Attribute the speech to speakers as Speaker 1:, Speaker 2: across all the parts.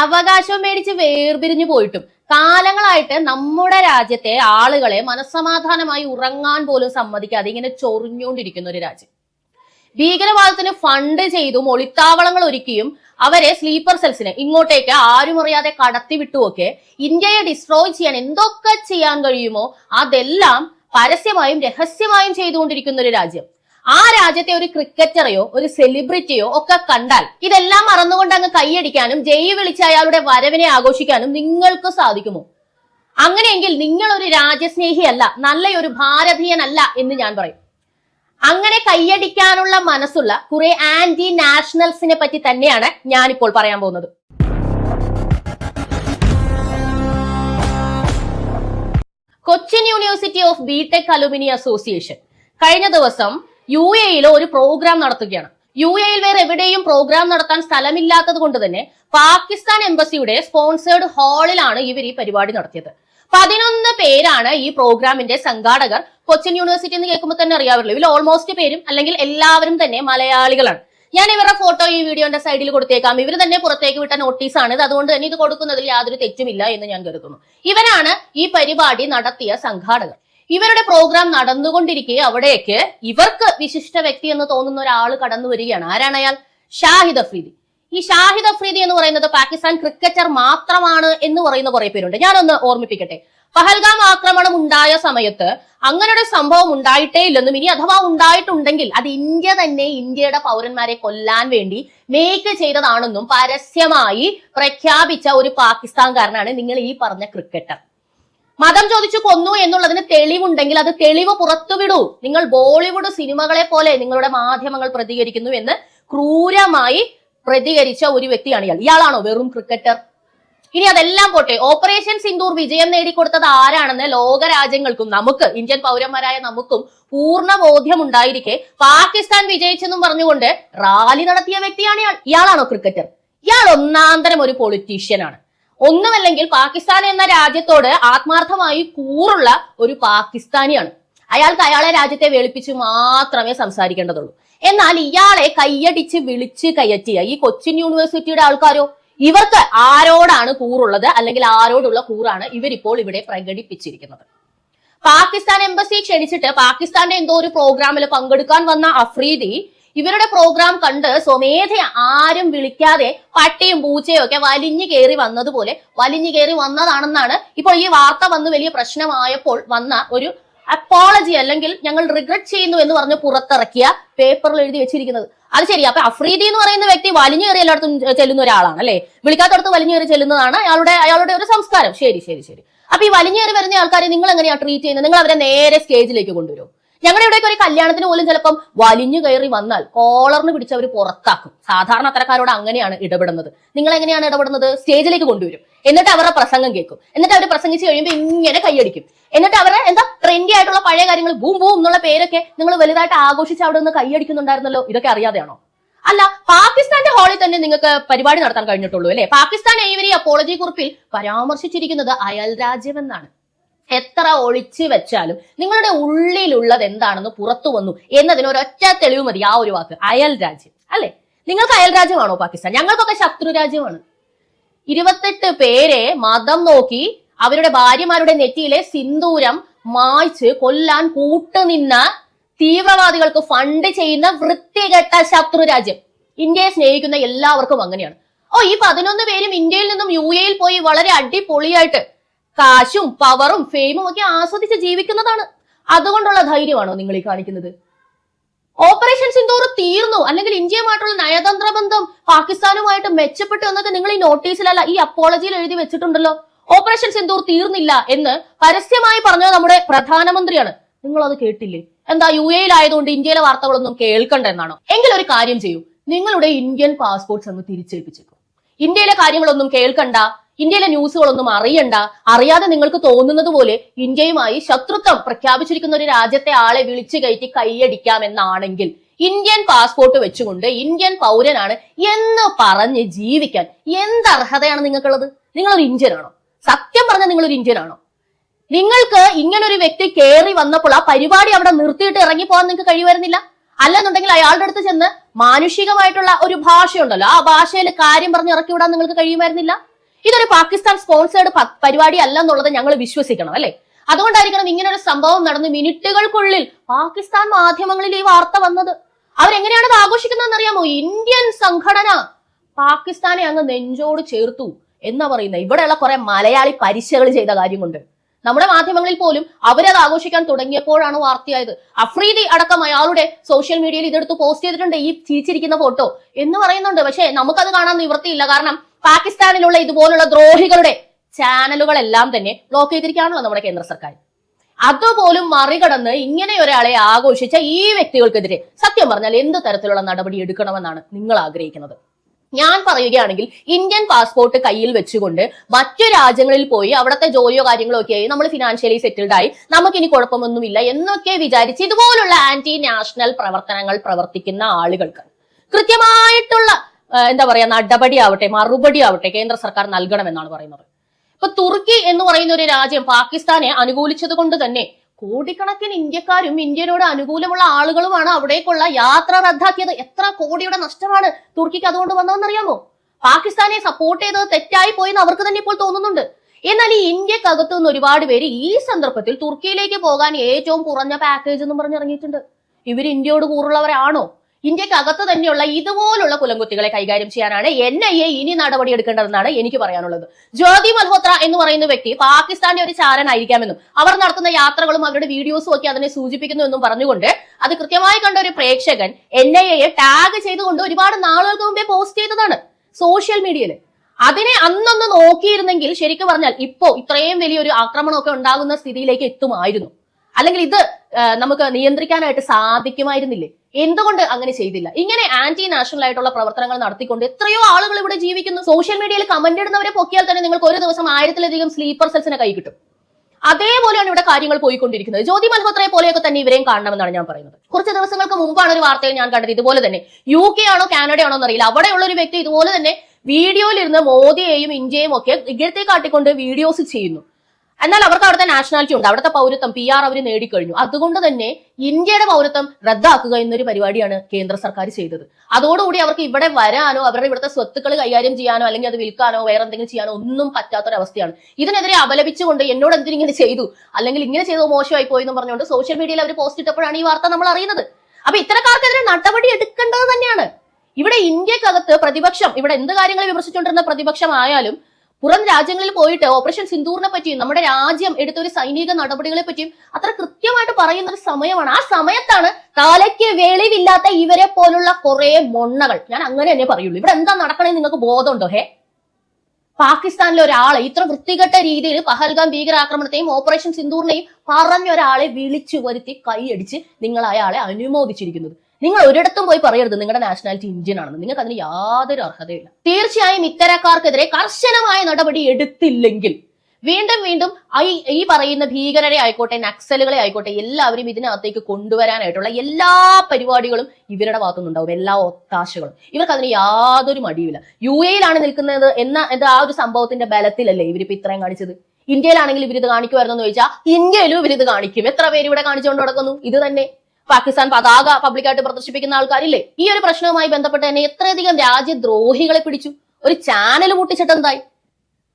Speaker 1: അവകാശം മേടിച്ച് വേർപിരിഞ്ഞു പോയിട്ടും കാലങ്ങളായിട്ട് നമ്മുടെ രാജ്യത്തെ ആളുകളെ മനസ്സമാധാനമായി ഉറങ്ങാൻ പോലും സമ്മതിക്കാതെ ഇങ്ങനെ ചൊറിഞ്ഞുകൊണ്ടിരിക്കുന്ന ഒരു രാജ്യം. ഭീകരവാദത്തിന് ഫണ്ട് ചെയ്തും ഒളിത്താവളങ്ങൾ ഒരുക്കിയും അവരെ സ്ലീപ്പർ സെൽസിനെ ഇങ്ങോട്ടേക്ക് ആരും അറിയാതെ കടത്തി വിട്ടുമൊക്കെ ഇന്ത്യയെ ഡിസ്ട്രോയ് ചെയ്യാൻ എന്തൊക്കെ ചെയ്യാൻ കഴിയുമോ അതെല്ലാം പരസ്യമായും രഹസ്യമായും ചെയ്തുകൊണ്ടിരിക്കുന്ന ഒരു രാജ്യം. ആ രാജ്യത്തെ ഒരു ക്രിക്കറ്ററെയോ ഒരു സെലിബ്രിറ്റിയോ ഒക്കെ കണ്ടാൽ ഇതെല്ലാം മറന്നുകൊണ്ട് അങ്ങ് കൈയടിക്കാനും ജയ് വിളിച്ച അയാളുടെ വരവിനെ ആഘോഷിക്കാനും നിങ്ങൾക്ക് സാധിക്കുമോ? അങ്ങനെയെങ്കിൽ നിങ്ങൾ ഒരു രാജ്യസ്നേഹിയല്ല നല്ലൊരു ഭാരതീയനല്ല എന്ന് ഞാൻ പറയും. അങ്ങനെ കൈയടിക്കാനുള്ള മനസ്സുള്ള കുറെ ആന്റി നാഷണൽസിനെ പറ്റി തന്നെയാണ് ഞാനിപ്പോൾ പറയാൻ പോകുന്നത്. Cochin university of BTech alumni association. കഴിഞ്ഞ ദിവസം യു എയിൽ ഒരു പ്രോഗ്രാം നടത്തുകയാണ്. യു എയിൽ വേറെ എവിടെയും പ്രോഗ്രാം നടത്താൻ സ്ഥലമില്ലാത്തത് കൊണ്ട് തന്നെ പാകിസ്ഥാൻ എംബസിയുടെ സ്പോൺസേർഡ് ഹാളിലാണ് ഇവർ ഈ പരിപാടി നടത്തിയത്. പതിനൊന്ന് പേരാണ് ഈ പ്രോഗ്രാമിന്റെ സംഘാടകർ. കൊച്ചിൻ യൂണിവേഴ്സിറ്റി എന്ന് കേൾക്കുമ്പോൾ തന്നെ അറിയാവുള്ളൂ ഇതിൽ ഓൾമോസ്റ്റ് പേരും അല്ലെങ്കിൽ എല്ലാവരും തന്നെ മലയാളികളാണ്. ഞാൻ ഇവരുടെ ഫോട്ടോ ഈ വീഡിയോന്റെ സൈഡിൽ കൊടുത്തേക്കാം. ഇവർ തന്നെ പുറത്തേക്ക് വിട്ട നോട്ടീസാണ് ഇത് അതുകൊണ്ട് തന്നെ ഇത് കൊടുക്കുന്നതിൽ യാതൊരു തെറ്റുമില്ല എന്ന് ഞാൻ കരുതുന്നു. ഇവരാണ് ഈ പരിപാടി നടത്തിയ സംഘാടകർ. ഇവരുടെ പ്രോഗ്രാം നടന്നുകൊണ്ടിരിക്കെ അവിടേക്ക് ഇവർക്ക് വിശിഷ്ട വ്യക്തി എന്ന് തോന്നുന്ന ഒരാൾ കടന്നു വരികയാണ്. ആരാണ് അയാൾ? ഷാഹിദ് അഫ്രീദി. ഈ ഷാഹിദ് അഫ്രീദി എന്ന് പറയുന്നത് പാകിസ്ഥാൻ ക്രിക്കറ്റർ മാത്രമാണ് എന്ന് പറയുന്ന കുറെ പേരുണ്ട്. ഞാനൊന്ന് ഓർമ്മിപ്പിക്കട്ടെ. പഹൽഗാം ആക്രമണം ഉണ്ടായ സമയത്ത് അങ്ങനെ ഒരു സംഭവം ഉണ്ടായിട്ടേ ഇല്ലെന്നും ഇനി അഥവാ ഉണ്ടായിട്ടുണ്ടെങ്കിൽ അത് ഇന്ത്യ തന്നെ ഇന്ത്യയുടെ പൗരന്മാരെ കൊല്ലാൻ വേണ്ടി മേക്ക് ചെയ്തതാണെന്നും പരസ്യമായി പ്രഖ്യാപിച്ച ഒരു പാകിസ്ഥാൻകാരനാണ് നിങ്ങൾ ഈ പറഞ്ഞ ക്രിക്കറ്റർ മതം ചോദിച്ചു കൊന്നു എന്നുള്ളതിന് തെളിവുണ്ടെങ്കിൽ അത് തെളിവ് പുറത്തുവിടൂ നിങ്ങൾ ബോളിവുഡ് സിനിമകളെ പോലെ നിങ്ങളുടെ മാധ്യമങ്ങൾ പ്രതികരിക്കുന്നു എന്ന് ക്രൂരമായി പ്രതികരിച്ച ഒരു വ്യക്തിയാണ് ഇയാൾ. ഇയാളാണോ വെറും ക്രിക്കറ്റർ? ഇനി അതെല്ലാം പോട്ടെ. ഓപ്പറേഷൻ സിന്ദൂർ വിജയം നേടിക്കൊടുത്തത് ആരാണെന്ന് ലോകരാജ്യങ്ങൾക്കും നമുക്ക് ഇന്ത്യൻ പൗരന്മാരായ നമുക്കും പൂർണ ബോധ്യം ഉണ്ടായിരിക്കെ പാകിസ്ഥാൻ വിജയിച്ചെന്നും പറഞ്ഞുകൊണ്ട് റാലി നടത്തിയ വ്യക്തിയാണ് ഇയാൾ. ഇയാളാണോ ക്രിക്കറ്റർ? ഇയാൾ ഒന്നാന്തരം ഒരു പൊളിറ്റീഷ്യനാണ് ഒന്നുമല്ലെങ്കിൽ പാകിസ്ഥാൻ എന്ന രാജ്യത്തോട് ആത്മാർത്ഥമായി കൂറുള്ള ഒരു പാകിസ്ഥാനിയാണ്. അയാൾക്ക് അയാളെ രാജ്യത്തെ വെളുപ്പിച്ച് മാത്രമേ സംസാരിക്കേണ്ടതുള്ളൂ. എന്നാൽ ഇയാളെ കയ്യടിച്ച് വിളിച്ച് കയറ്റിയ ഈ കൊച്ചിൻ യൂണിവേഴ്സിറ്റിയുടെ ആൾക്കാരോ ഇവർക്ക് ആരോടാണ് കൂറുള്ളത് അല്ലെങ്കിൽ ആരോടുള്ള കൂറാണ് ഇവരിപ്പോൾ ഇവിടെ പ്രകടിപ്പിച്ചിരിക്കുന്നത്. പാകിസ്ഥാൻ എംബസി ക്ഷണിച്ചിട്ട് പാകിസ്ഥാന്റെ എന്തോ ഒരു പ്രോഗ്രാമിൽ പങ്കെടുക്കാൻ വന്ന അഫ്രീദി ഇവരുടെ പ്രോഗ്രാം കണ്ട് സ്വമേധ ആരും വിളിക്കാതെ പട്ടിയും പൂച്ചയും ഒക്കെ വലിഞ്ഞു കയറി വന്നതുപോലെ വലിഞ്ഞു കയറി വന്നതാണെന്നാണ് ഇപ്പോൾ ഈ വാർത്ത വന്ന് വലിയ പ്രശ്നമായപ്പോൾ വന്ന ഒരു അപ്പോളജി അല്ലെങ്കിൽ ഞങ്ങൾ റിഗ്രറ്റ് ചെയ്യുന്നു എന്ന് പറഞ്ഞ് പുറത്തിറക്കിയ പേപ്പറിൽ എഴുതി വെച്ചിരിക്കുന്നത്. അത് ശരി അപ്പൊ അഫ്രീദി എന്ന് പറയുന്ന വ്യക്തി വലിഞ്ഞു കയറി എല്ലായിടത്തും ചെല്ലുന്ന ഒരാളാണ് അല്ലെ? വിളിക്കാത്തടത്ത് വലിഞ്ഞു കയറി ചെല്ലുന്നതാണ് അയാളുടെ അയാളുടെ ഒരു സംസ്കാരം. ശരി ശരി ശരി. അപ്പൊ ഈ വലിഞ്ഞു കയറി വരുന്ന ആൾക്കാരെ നിങ്ങൾ എങ്ങനെയാണ് ട്രീറ്റ് ചെയ്യുന്നത്? നിങ്ങൾ അവരെ നേരെ സ്റ്റേജിലേക്ക് കൊണ്ടുവരും ഞങ്ങളുടെ ഇവിടേക്ക് ഒരു കല്യാണത്തിന് പോലും ചിലപ്പം വലിഞ്ഞു കയറി വന്നാൽ കോളറിന് പിടിച്ച് അവർ പുറത്താക്കും. സാധാരണ അത്തരക്കാരോട് അങ്ങനെയാണ് ഇടപെടുന്നത്. നിങ്ങൾ എങ്ങനെയാണ് ഇടപെടുന്നത്? സ്റ്റേജിലേക്ക് കൊണ്ടുവരും. എന്നിട്ട് അവരുടെ പ്രസംഗം കേൾക്കും. എന്നിട്ട് അവർ പ്രസംഗിച്ച് കഴിയുമ്പോൾ ഇങ്ങനെ കൈയടിക്കും. എന്നിട്ട് അവരുടെ എന്താ ട്രെൻഡി ആയിട്ടുള്ള പഴയ കാര്യങ്ങൾ ബൂം ബൂം എന്നുള്ള പേരൊക്കെ നിങ്ങൾ വലുതായിട്ട് ആഘോഷിച്ച് അവിടെ നിന്ന് കൈയടിക്കുന്നുണ്ടായിരുന്നല്ലോ? ഇതൊക്കെ അറിയാതെയാണോ? അല്ല പാകിസ്ഥാന്റെ ഹാളിൽ തന്നെ നിങ്ങൾക്ക് പരിപാടി നടത്താൻ കഴിഞ്ഞിട്ടുള്ളൂ അല്ലെ? പാകിസ്ഥാൻ ഏവരി അപ്പോളജി കുറിപ്പിൽ പരാമർശിച്ചിരിക്കുന്നത് അയൽ രാജ്യമെന്നാണ് എത്ര ഒളിച്ചു വെച്ചാലും നിങ്ങളുടെ ഉള്ളിലുള്ളത് എന്താണെന്ന് പുറത്തു വന്നു എന്നതിന് ഒരൊറ്റ തെളിവ് മതി ആ ഒരു വാക്ക്. അയൽ രാജ്യം. അല്ലെ? നിങ്ങൾക്ക് അയൽ രാജ്യമാണോ പാകിസ്ഥാൻ? ഞങ്ങൾക്കൊക്കെ ശത്രു രാജ്യമാണ്. ഇരുപത്തെട്ട് പേരെ മതം നോക്കി അവരുടെ ഭാര്യമാരുടെ നെറ്റിയിലെ സിന്ദൂരം മായ്ച്ച് കൊല്ലാൻ കൂട്ടുനിന്ന തീവ്രവാദികൾക്ക് ഫണ്ട് ചെയ്യുന്ന വൃത്തികെട്ട ശത്രു രാജ്യം. ഇന്ത്യയെ സ്നേഹിക്കുന്ന എല്ലാവർക്കും അങ്ങനെയാണ്. ഓ ഈ പതിനൊന്ന് പേരും ഇന്ത്യയിൽ നിന്നും യു എയിൽ പോയി വളരെ അടിപൊളിയായിട്ട് കാശും പവറും ഫെയിമും ഒക്കെ ആസ്വദിച്ച് ജീവിക്കുന്നതാണ്. അതുകൊണ്ടുള്ള ധൈര്യമാണോ നിങ്ങൾ ഈ കാണിക്കുന്നത്? ഓപ്പറേഷൻ സിന്ദൂർ തീർന്നു. അല്ലെങ്കിൽ ഇന്ത്യയുമായിട്ടുള്ള നയതന്ത്ര ബന്ധം പാകിസ്ഥാനുമായിട്ട് മെച്ചപ്പെട്ടു എന്നൊക്കെ നിങ്ങൾ ഈ നോട്ടീസിലല്ല ഈ അപ്പോളജിയിൽ എഴുതി വെച്ചിട്ടുണ്ടല്ലോ. ഓപ്പറേഷൻ സിന്ദൂർ തീർന്നില്ല എന്ന് പരസ്യമായി പറഞ്ഞത് നമ്മുടെ പ്രധാനമന്ത്രിയാണ്. നിങ്ങൾ അത് കേട്ടില്ലേ? എന്താ യു എയിലായതുകൊണ്ട് ഇന്ത്യയിലെ വാർത്തകളൊന്നും കേൾക്കണ്ട എന്നാണോ? എങ്കിൽ ഒരു കാര്യം ചെയ്യൂ. നിങ്ങളുടെ ഇന്ത്യൻ പാസ്പോർട്ട്സ് അങ്ങ് തിരിച്ചേൽപ്പിച്ചേക്കും. ഇന്ത്യയിലെ കാര്യങ്ങളൊന്നും കേൾക്കണ്ട. ഇന്ത്യയിലെ ന്യൂസുകളൊന്നും അറിയണ്ട. അറിയാതെ നിങ്ങൾക്ക് തോന്നുന്നത് പോലെ ഇന്ത്യയുമായി ശത്രുത്വം പ്രഖ്യാപിച്ചിരിക്കുന്ന ഒരു രാജ്യത്തെ ആളെ വിളിച്ചു കയറ്റി കൈയടിക്കാമെന്നാണെങ്കിൽ ഇന്ത്യൻ പാസ്പോർട്ട് വെച്ചുകൊണ്ട് ഇന്ത്യൻ പൗരനാണ് എന്ന് പറഞ്ഞ് ജീവിക്കാൻ എന്ത് അർഹതയാണ് നിങ്ങൾക്കുള്ളത്? നിങ്ങളൊരു ഇന്ത്യനാണോ? സത്യം പറഞ്ഞാൽ നിങ്ങളൊരു ഇന്ത്യനാണോ? നിങ്ങൾക്ക് നിങ്ങൾക്ക് ഒരു വ്യക്തി കയറി വന്നപ്പോൾ ആ പരിപാടി അവിടെ നിർത്തിയിട്ട് ഇറങ്ങി പോകാൻ നിങ്ങൾക്ക് കഴിയുമായിരുന്നില്ല? അല്ലെന്നുണ്ടെങ്കിൽ അയാളുടെ അടുത്ത് ചെന്ന് മാനുഷികമായിട്ടുള്ള ഒരു ഭാഷയുണ്ടല്ലോ. ആ ഭാഷയിൽ കാര്യം പറഞ്ഞ് ഇറക്കി വിടാൻ നിങ്ങൾക്ക് കഴിയുമായിരുന്നില്ല? ഇതൊരു പാകിസ്ഥാൻ സ്പോൺസേഡ് പരിപാടി അല്ല എന്നുള്ളത് ഞങ്ങൾ വിശ്വസിക്കണം അല്ലെ? അതുകൊണ്ടായിരിക്കണം ഇങ്ങനെ ഒരു സംഭവം നടന്ന് മിനിറ്റുകൾക്കുള്ളിൽ പാകിസ്ഥാൻ മാധ്യമങ്ങളിൽ ഈ വാർത്ത വന്നത്. അവരെങ്ങനെയാണ് ഇത് ആഘോഷിക്കുന്നതെന്ന് അറിയാമോ ഇന്ത്യൻ സംഘടന പാകിസ്ഥാനെ അങ്ങ് നെഞ്ചോട് ചേർത്തു എന്നാ പറയുന്നത്. ഇവിടെയുള്ള കുറെ മലയാളി പരിശകൾ ചെയ്ത കാര്യമുണ്ട്. നമ്മുടെ മാധ്യമങ്ങളിൽ പോലും അവരത് ആഘോഷിക്കാൻ തുടങ്ങിയപ്പോഴാണ് വാർത്തയായത്. അഫ്രീദി അടക്കം അയാളുടെ സോഷ്യൽ മീഡിയയിൽ ഇതെടുത്ത് പോസ്റ്റ് ചെയ്തിട്ടുണ്ട് ഈ ചിരിച്ചിരിക്കുന്ന ഫോട്ടോ എന്ന് പറയുന്നുണ്ട്. പക്ഷേ നമുക്കത് കാണാൻ നിവൃത്തിയില്ല. കാരണം പാകിസ്ഥാനിലുള്ള ഇതുപോലുള്ള ദ്രോഹികളുടെ ചാനലുകളെല്ലാം തന്നെ ബ്ലോക്ക് ചെയ്തിരിക്കുകയാണല്ലോ നമ്മുടെ കേന്ദ്ര സർക്കാർ. അതുപോലും മറികടന്ന് ഇങ്ങനെ ഒരാളെ ആഘോഷിച്ച ഈ വ്യക്തികൾക്കെതിരെ സത്യം പറഞ്ഞാൽ എന്ത് തരത്തിലുള്ള നടപടി എടുക്കണമെന്നാണ് നിങ്ങൾ ആഗ്രഹിക്കുന്നത്. ഞാൻ പറയുകയാണെങ്കിൽ ഇന്ത്യൻ പാസ്പോർട്ട് കയ്യിൽ വെച്ചുകൊണ്ട് മറ്റു രാജ്യങ്ങളിൽ പോയി അവിടുത്തെ ജോലിയോ കാര്യങ്ങളോ ഒക്കെ ആയി നമ്മൾ ഫിനാൻഷ്യലി സെറ്റിൽഡ് ആയി നമുക്കിനി കുഴപ്പമൊന്നുമില്ല എന്നൊക്കെ വിചാരിച്ച് ഇതുപോലുള്ള ആന്റി നാഷണൽ പ്രവർത്തനങ്ങൾ പ്രവർത്തിക്കുന്ന ആളുകൾക്ക് കൃത്യമായിട്ടുള്ള എന്താ പറയാ നടപടി ആവട്ടെ മറുപടി ആവട്ടെ കേന്ദ്ര സർക്കാർ നൽകണമെന്നാണ് പറയുന്നത്. ഇപ്പൊ തുർക്കി എന്ന് പറയുന്ന ഒരു രാജ്യം പാകിസ്ഥാനെ അനുകൂലിച്ചത് കൊണ്ട് തന്നെ കോടിക്കണക്കിന് ഇന്ത്യക്കാരും ഇന്ത്യനോട് അനുകൂലമുള്ള ആളുകളുമാണ് അവിടേക്കുള്ള യാത്ര റദ്ദാക്കിയത്. എത്ര കോടിയുടെ നഷ്ടമാണ് തുർക്കിക്ക് അതുകൊണ്ട് വന്നതെന്നറിയാമോ? പാകിസ്ഥാനെ സപ്പോർട്ട് ചെയ്തത് തെറ്റായി പോയെന്ന് അവർക്ക് തന്നെ ഇപ്പോൾ തോന്നുന്നുണ്ട്. എന്നാൽ ഈ ഇന്ത്യക്കകത്തു നിന്ന് ഒരുപാട് പേര് ഈ സന്ദർഭത്തിൽ തുർക്കിയിലേക്ക് പോകാൻ ഏറ്റവും കുറഞ്ഞ പാക്കേജ് എന്നും പറഞ്ഞിറങ്ങിയിട്ടുണ്ട് ഇവർ ഇന്ത്യയോട് കൂറുള്ളവരാണോ? ഇന്ത്യക്കകത്ത് തന്നെയുള്ള ഇതുപോലുള്ള കുലംകുത്തികളെ കൈകാര്യം ചെയ്യാനാണ് എൻ ഐ എ ഇനി നടപടി എടുക്കേണ്ടതെന്നാണ് എനിക്ക് പറയാനുള്ളത്. ജ്യോതി മൽഹോത്ര എന്ന് പറയുന്ന വ്യക്തി പാകിസ്ഥാന്റെ ഒരു ചാരനായിരിക്കാമെന്നും അവർ നടത്തുന്ന യാത്രകളും അവരുടെ വീഡിയോസും ഒക്കെ അതിനെ സൂചിപ്പിക്കുന്നു എന്നും പറഞ്ഞുകൊണ്ട് അത് കൃത്യമായി കണ്ട ഒരു പ്രേക്ഷകൻ എൻ ഐ എയെ ടാഗ് ചെയ്തുകൊണ്ട് ഒരുപാട് നാളുകൾക്ക് മുമ്പേ പോസ്റ്റ് ചെയ്തതാണ് സോഷ്യൽ മീഡിയയിൽ അതിനെ അന്നൊന്ന് നോക്കിയിരുന്നെങ്കിൽ ശരിക്കും പറഞ്ഞാൽ ഇപ്പോ ഇത്രയും വലിയൊരു ആക്രമണമൊക്കെ ഉണ്ടാകുന്ന സ്ഥിതിയിലേക്ക് എത്തുമായിരുന്നു. അല്ലെങ്കിൽ ഇത് നമുക്ക് നിയന്ത്രിക്കാനായിട്ട് സാധിക്കുമായിരുന്നില്ലേ? എന്തുകൊണ്ട് അങ്ങനെ ചെയ്തില്ല? ഇങ്ങനെ ആന്റി നാഷണൽ ആയിട്ടുള്ള പ്രവർത്തനങ്ങൾ നടത്തിക്കൊണ്ട് എത്രയോ ആളുകൾ ഇവിടെ ജീവിക്കുന്നു. സോഷ്യൽ മീഡിയയിൽ കമന്റ് ഇടുന്നവരെ പൊക്കിയാൽ തന്നെ നിങ്ങൾക്ക് ഒരു ദിവസം ആയിരത്തിലധികം സ്ലീപ്പർ സെൽസിനെ കൈ കിട്ടും. അതേപോലെയാണ് ഇവിടെ കാര്യങ്ങൾ പോയിക്കൊണ്ടിരിക്കുന്നത്. ജ്യോതി മൽഹോത്രയെ പോലെയൊക്കെ തന്നെ ഇവരെയും കാണണമെന്നാണ് ഞാൻ പറയുന്നത്. കുറച്ച് ദിവസങ്ങൾക്ക് മുമ്പാണ് ഒരു വാർത്തയിൽ ഞാൻ കണ്ടത് ഇതുപോലെ തന്നെ. യു കെ ആണോ കാനഡ ആണോ എന്നറിയില്ല. അവിടെയുള്ള ഒരു വ്യക്തി ഇതുപോലെ തന്നെ വീഡിയോയിലിരുന്ന് മോദിയെയും ഇന്ത്യയും ഒക്കെ ഇകഴ്ത്തി കാട്ടിക്കൊണ്ട് വീഡിയോസ് ചെയ്യുന്നു. എന്നാൽ അവർക്ക് അവിടുത്തെ നാഷണാലിറ്റി ഉണ്ട്. അവിടുത്തെ പൗരത്വം പി ആർ അവർ നേടിക്കഴിഞ്ഞു. അതുകൊണ്ട് തന്നെ ഇന്ത്യയുടെ പൗരത്വം റദ്ദാക്കുക എന്നൊരു പരിപാടിയാണ് കേന്ദ്ര സർക്കാർ ചെയ്തത്. അതോടുകൂടി അവർക്ക് ഇവിടെ വരാനോ അവരുടെ ഇവിടുത്തെ സ്വത്തുക്കൾ കൈകാര്യം ചെയ്യാനോ അല്ലെങ്കിൽ അത് വിൽക്കാനോ വേറെ എന്തെങ്കിലും ചെയ്യാനോ ഒന്നും പറ്റാത്തൊരവസ്ഥയാണ് ഇതിനെതിരെ അപലപിച്ചുകൊണ്ട് എന്നോട് എന്തിനിങ്ങനെ ചെയ്തു? അല്ലെങ്കിൽ ഇങ്ങനെ ചെയ്തു മോശമായി പോയി എന്ന് പറഞ്ഞുകൊണ്ട് സോഷ്യൽ മീഡിയയിൽ അവർ പോസ്റ്റ് ഇട്ടപ്പോഴാണ് ഈ വാർത്ത നമ്മൾ അറിയുന്നത്. അപ്പൊ ഇത്തരക്കാർക്കെതിരെ നടപടി എടുക്കേണ്ടത് തന്നെയാണ്. ഇവിടെ ഇന്ത്യക്കകത്ത് പ്രതിപക്ഷം ഇവിടെ എന്ത് കാര്യങ്ങൾ വിമർശിച്ചുകൊണ്ടിരുന്ന പ്രതിപക്ഷമായാലും പുറം രാജ്യങ്ങളിൽ പോയിട്ട് ഓപ്പറേഷൻ സിന്ദൂറിനെ പറ്റിയും നമ്മുടെ രാജ്യം എടുത്ത ഒരു സൈനിക നടപടികളെ പറ്റിയും അത്ര കൃത്യമായിട്ട് പറയുന്ന ഒരു സമയമാണ്. ആ സമയത്താണ് തലയ്ക്ക് വെളിവില്ലാത്ത ഇവരെ പോലുള്ള കുറെ മൊണ്ണകൾ. ഞാൻ അങ്ങനെ തന്നെ പറയുള്ളൂ. ഇവിടെ എന്താ നടക്കണേ നിങ്ങൾക്ക് ബോധമുണ്ടോ? ഹേ? പാകിസ്ഥാനിലെ ഒരാളെ ഇത്ര വൃത്തികെട്ട രീതിയിൽ പഹൽഗാം ഭീകരാക്രമണത്തെയും ഓപ്പറേഷൻ സിന്ദൂറിനെയും പറഞ്ഞ ഒരാളെ വിളിച്ചു വരുത്തി കൈയടിച്ച് നിങ്ങൾ അയാളെ അനുമോദിച്ചിരിക്കുന്നത്. നിങ്ങൾ ഒരിടത്തും പോയി പറയരുത് നിങ്ങളുടെ നാഷണാലിറ്റി ഇന്ത്യൻ ആണെന്ന്. നിങ്ങൾക്ക് അതിന് യാതൊരു അർഹതയില്ല. തീർച്ചയായും ഇത്തരക്കാർക്കെതിരെ കർശനമായ നടപടി എടുത്തില്ലെങ്കിൽ വീണ്ടും വീണ്ടും ഈ ഈ പറയുന്ന ഭീകരരെ ആയിക്കോട്ടെ നക്സലുകളെ ആയിക്കോട്ടെ എല്ലാവരും ഇതിനകത്തേക്ക് കൊണ്ടുവരാനായിട്ടുള്ള എല്ലാ പരിപാടികളും ഇവരുടെ ഭാഗത്തുനിന്നുണ്ടാവും. എല്ലാ ഒത്താശകളും. ഇവർക്ക് അതിന് യാതൊരു മടിയുമില്ല. യു എയിലാണ് നിൽക്കുന്നത് എന്ന എന്താ ആ ഒരു സംഭവത്തിന്റെ ബലത്തിലല്ലേ ഇവരിപ്പോ ഇത്രയും കാണിച്ചത്? ഇന്ത്യയിലാണെങ്കിൽ ഇവരിത് കാണിക്കുമായിരുന്നു എന്ന് ചോദിച്ചാൽ ഇന്ത്യയിലും ഇവരിത് കാണിക്കും. എത്ര പേര് ഇവിടെ കാണിച്ചുകൊണ്ട് നടക്കുന്നു? ഇത് തന്നെ. പാകിസ്ഥാൻ പതാക പബ്ലിക്കായിട്ട് പ്രദർശിപ്പിക്കുന്ന ആൾക്കാരില്ലേ? ഈ ഒരു പ്രശ്നവുമായി ബന്ധപ്പെട്ട് തന്നെ എത്രയധികം രാജ്യദ്രോഹികളെ പിടിച്ചു. ഒരു ചാനൽ പൊട്ടിച്ചിട്ടെന്തായി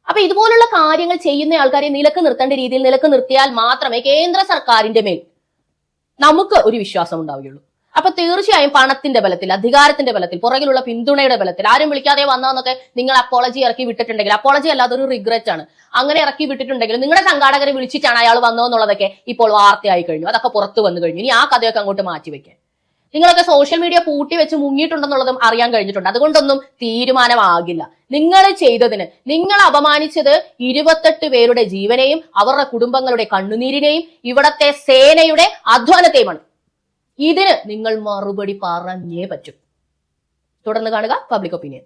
Speaker 1: അപ്പൊ ഇതുപോലുള്ള കാര്യങ്ങൾ ചെയ്യുന്ന ആൾക്കാരെ നിലയ്ക്ക് നിർത്തേണ്ട രീതിയിൽ നിലയ്ക്ക് നിർത്തിയാൽ മാത്രമേ കേന്ദ്ര സർക്കാരിന്റെ മേൽ നമുക്ക് ഒരു വിശ്വാസം ഉണ്ടാവുകയുള്ളൂ. അപ്പൊ തീർച്ചയായും പണത്തിന്റെ ബലത്തിൽ അധികാരത്തിന്റെ ബലത്തിൽ പുറകിലുള്ള പിന്തുണയുടെ ബലത്തിൽ. ആരും വിളിക്കാതെ വന്നതെന്നൊക്കെ നിങ്ങൾ അപ്പോളജി ഇറക്കി വിട്ടിട്ടുണ്ടെങ്കിൽ അപ്പോളജി അല്ലാതെ ഒരു റിഗ്രറ്റ് ആണ്. അങ്ങനെ ഇറക്കി വിട്ടിട്ടുണ്ടെങ്കിൽ നിങ്ങളുടെ സംഘാടകരെ വിളിച്ചിട്ടാണ് അയാൾ വന്നതെന്നുള്ളതൊക്കെ ഇപ്പോൾ വാർത്തയായി കഴിഞ്ഞു. അതൊക്കെ പുറത്തു വന്നു കഴിഞ്ഞു. ഇനി ആ കഥയൊക്കെ അങ്ങോട്ട് മാറ്റി വെക്കാൻ നിങ്ങളൊക്കെ സോഷ്യൽ മീഡിയ പൂട്ടി വെച്ച് മുങ്ങിയിട്ടുണ്ടെന്നുള്ളതും അറിയാൻ കഴിഞ്ഞിട്ടുണ്ട്. അതുകൊണ്ടൊന്നും തീരുമാനമാകില്ല. നിങ്ങൾ ചെയ്തതിന് നിങ്ങൾ അപമാനിച്ചത് ഇരുപത്തെട്ട് പേരുടെ ജീവനെയും അവരുടെ കുടുംബങ്ങളുടെ കണ്ണുനീരിനെയും ഇവിടത്തെ സേനയുടെ അധ്വാനത്തെയുമാണ്. ഇതിന് നിങ്ങൾ മറുപടി പറഞ്ഞേ പറ്റും. തുടർന്ന് കാണുക പബ്ലിക് ഒപ്പീനിയൻ